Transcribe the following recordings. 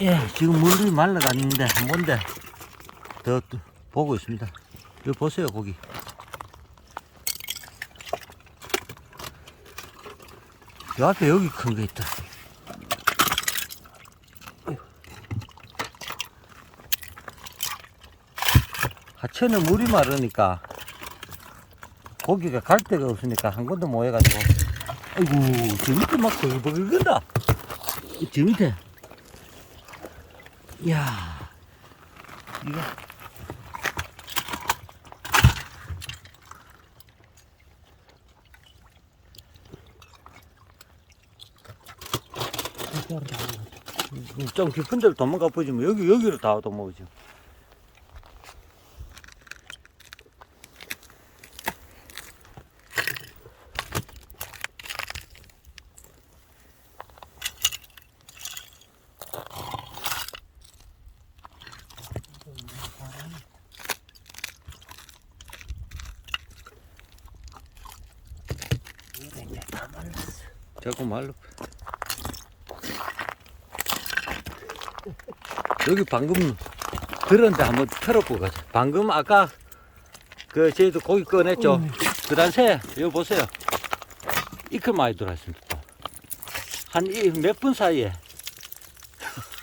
예, 지금 물이 말라갔는데, 뭔데, 더, 또 보고 있습니다. 여기 보세요, 고기. 요 앞에 여기 큰 거 있다. 하천에 물이 마르니까 고기가 갈 데가 없으니까 한 군데 모여가지고 아이고 저 밑에 막 버글버글 건다 저 밑에 이 야. 이거. 음, 좀 깊은 데로 도망가 보지 뭐. 여기 여기로 다 도망오지 자꾸 말로. 여기 방금 들었는데 한번 털어보고 가자. 방금 아까 그 저희도 고기 꺼냈죠? 그단새 여기 보세요. 이클 많이 들어왔습니다 한 몇 분 사이에.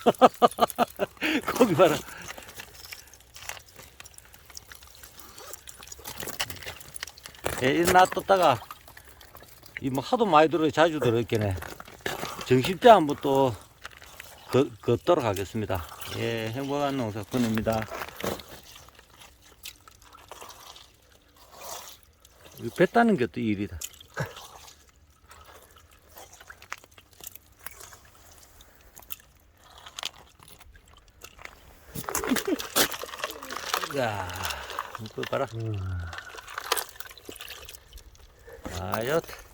고기 봐라. 예, 이 놔뒀다가 이 뭐 하도 많이 들어 자주 들어있겠네. 정식대 한번 또 걷, 걷도록 하겠습니다. 예 행복한 농사 권입니다. 배 따는 게 또 일이다. 야 이거 봐라. 아 좋다